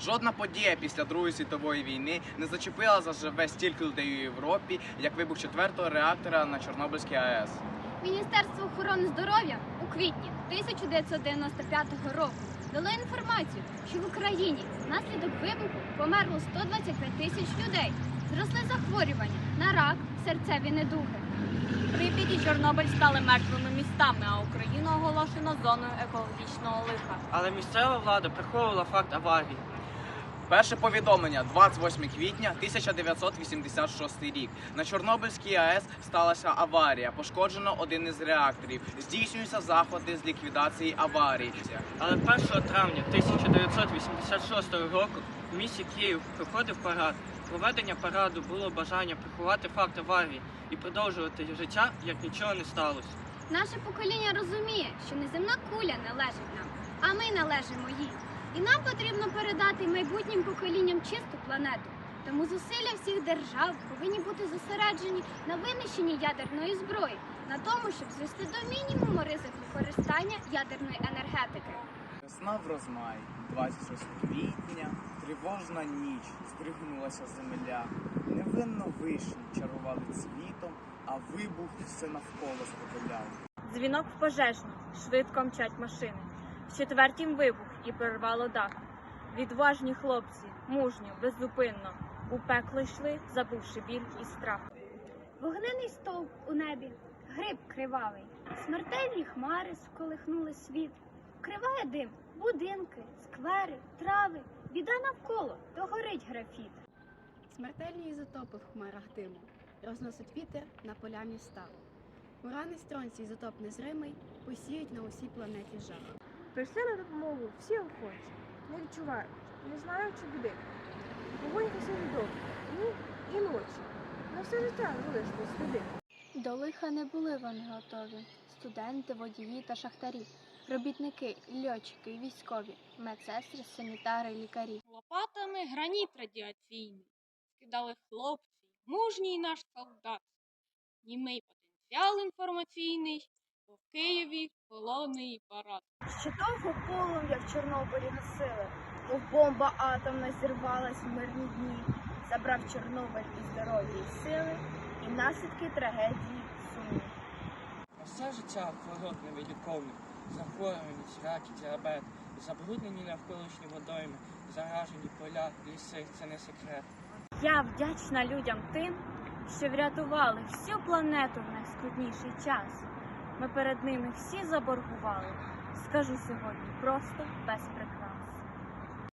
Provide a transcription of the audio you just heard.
Жодна подія після Другої світової війни не зачепила заживе стільки людей у Європі, як вибух четвертого реактора на Чорнобильській АЕС. Міністерство охорони здоров'я у квітні 1995 року дало інформацію, що в Україні внаслідок вибуху померло 125 тисяч людей. Зросли захворювання на рак, серцеві недуги. Прип'ять і Чорнобиль стали мертвими містами, а Україну оголошено зоною екологічного лиха. Але місцева влада приховувала факт аварії. Перше повідомлення 28 квітня 1986 рік. На Чорнобильській АЕС сталася аварія. Пошкоджено один із реакторів. Здійснюються заходи з ліквідації аварії. Але 1 травня 1986 року в місті Київ проходив парад. Проведення параду було бажання приховати факт аварії і продовжувати життя, як нічого не сталося. Наше покоління розуміє, що неземна куля належить нам, а ми належимо їй. І нам потрібно передати майбутнім поколінням чисту планету. Тому зусилля всіх держав повинні бути зосереджені на винищенні ядерної зброї, на тому, щоб звести до мінімуму ризик використання ядерної енергетики. Весна в розмаї, 26 квітня, тривожна ніч, здригнулася земля. Невинно вишні чарували цвітом, а вибух все навколо сподоляв. Дзвінок в пожежну, швидко мчать машини. В четвертім вибух і прорвало дах. Відважні хлопці, мужньо, беззупинно, у пекло йшли, забувши біль і страх. Вогнений стовп у небі, гриб кривавий, смертельні хмари сколихнули світ. Криває дим, будинки, сквери, трави, біда навколо, то горить графіт. Смертельні ізотопи в хмарах диму розносить вітер на поля міста. Уранний стронці ізотоп незримий посіють на усій планеті жах. Прийшли на допомогу всі охочі, не відчувають, не знаючи біди. Гасили довго, дні і ночі. На все життя залишили сліди. До лиха не були вони готові. Студенти, водії та шахтарі, робітники, льотчики, військові, медсестри, санітари, лікарі. Лопатами граніт радіаційний скидали хлопці, мужній наш солдат. Німий потенціал інформаційний, в Києві холодний парад. Ще довго полум'я в Чорнобилі гасили, мов бомба атомна зірвалась в мирні дні, забрав Чорнобиль і здоров'я, і сили, і наслідки трагедії сумні. На все життя хвороб невиліковних, захворюваність, рак і діабет, забруднені навколишні водойми, заражені поля, ліси це не секрет. Я вдячна людям тим, що врятували всю планету в найскрутніший час. Ми перед ними всі заборгували. Скажу сьогодні просто без прикрас.